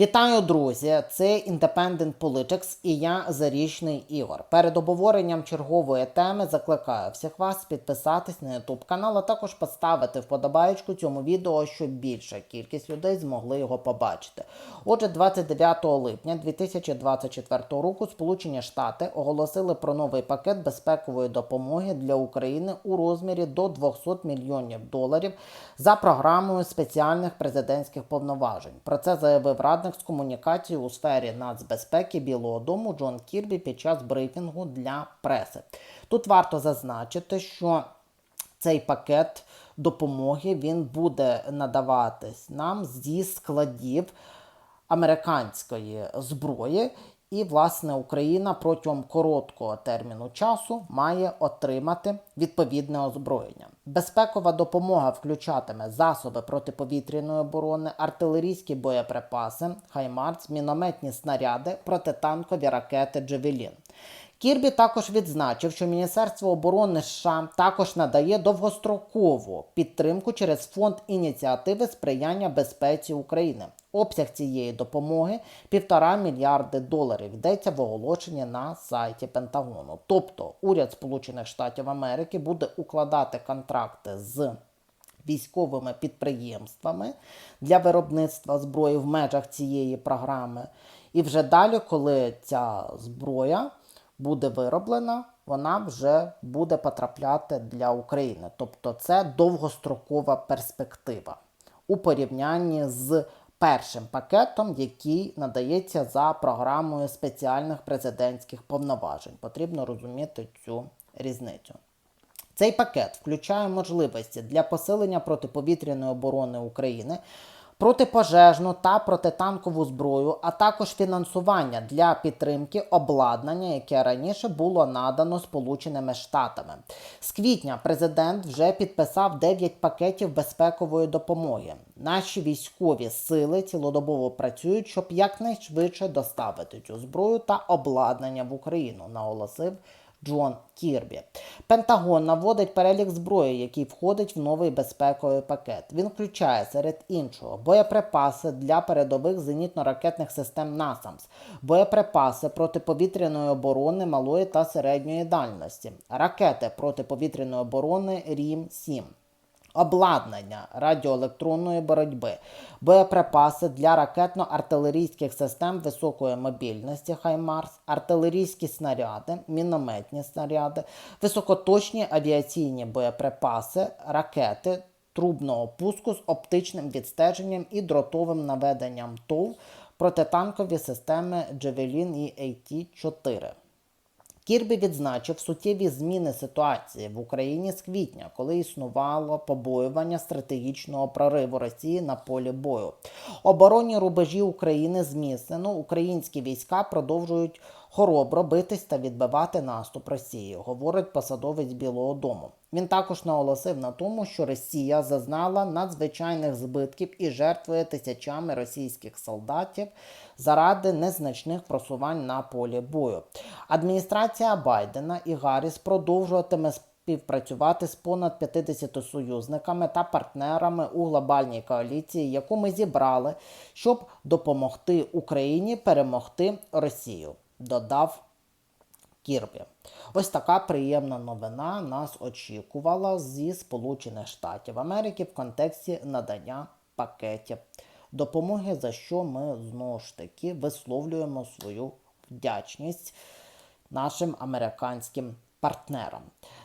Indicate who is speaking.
Speaker 1: Вітаю, друзі! Це Independent Politics і я Зарічний Ігор. Перед обговоренням чергової теми закликаю всіх вас підписатись на YouTube канал, а також поставити вподобаєчку цьому відео, щоб більша кількість людей змогли його побачити. Отже, 29 липня 2024 року Сполучені Штати оголосили про новий пакет безпекової допомоги для України у розмірі до 200 мільйонів доларів за програмою спеціальних президентських повноважень. Про це заявив радник з комунікації у сфері нацбезпеки Білого Дому Джон Кірбі під час брифінгу для преси. Тут варто зазначити, що цей пакет допомоги він буде надаватись нам зі складів американської зброї. І, власне, Україна протягом короткого терміну часу має отримати відповідне озброєння. Безпекова допомога включатиме засоби протиповітряної оборони, артилерійські боєприпаси, хаймарс, мінометні снаряди, протитанкові ракети Джевелін. Кірбі також відзначив, що Міністерство оборони США також надає довгострокову підтримку через фонд ініціативи сприяння безпеці України. Обсяг цієї допомоги півтора мільярди доларів йдеться в оголошенні на сайті Пентагону. Тобто уряд Сполучених Штатів Америки буде укладати контракти з військовими підприємствами для виробництва зброї в межах цієї програми. І вже далі, коли ця зброя буде вироблена, вона вже буде потрапляти для України. Тобто це довгострокова перспектива у порівнянні з першим пакетом, який надається за програмою спеціальних президентських повноважень. Потрібно розуміти цю різницю. Цей пакет включає можливості для посилення протиповітряної оборони України, протипожежну та протитанкову зброю, а також фінансування для підтримки обладнання, яке раніше було надано Сполученими Штатами. З квітня президент вже підписав 9 пакетів безпекової допомоги. Наші військові сили цілодобово працюють, щоб якнайшвидше доставити цю зброю та обладнання в Україну, наголосив. Джон Кірбі. Пентагон наводить перелік зброї, який входить в новий безпековий пакет. Він включає серед іншого боєприпаси для передових зенітно-ракетних систем НАСАМС, боєприпаси протиповітряної оборони малої та середньої дальності, ракети протиповітряної оборони Рім-7. Обладнання радіоелектронної боротьби, боєприпаси для ракетно-артилерійських систем високої мобільності Хаймарс, артилерійські снаряди, мінометні снаряди, високоточні авіаційні боєприпаси, ракети трубного пуску з оптичним відстеженням і дротовим наведенням ТОВ, протитанкові системи Джевелін і AT-4. Кірбі відзначив суттєві зміни ситуації в Україні з квітня, коли існувало побоювання стратегічного прориву Росії на полі бою. Оборонні рубежі України зміцнено. Українські війська продовжують хоробро битись та відбивати наступ Росії, говорить посадовець Білого Дому. Він також наголосив на тому, що Росія зазнала надзвичайних збитків і жертвує тисячами російських солдатів заради незначних просувань на полі бою. Адміністрація Байдена і Гарріс продовжуватиме співпрацювати з понад 50 союзниками та партнерами у глобальній коаліції, яку ми зібрали, щоб допомогти Україні перемогти Росію. Додав Кірбі. Ось така приємна новина нас очікувала зі Сполучених Штатів Америки в контексті надання пакетів допомоги, за що ми знову ж таки висловлюємо свою вдячність нашим американським партнерам.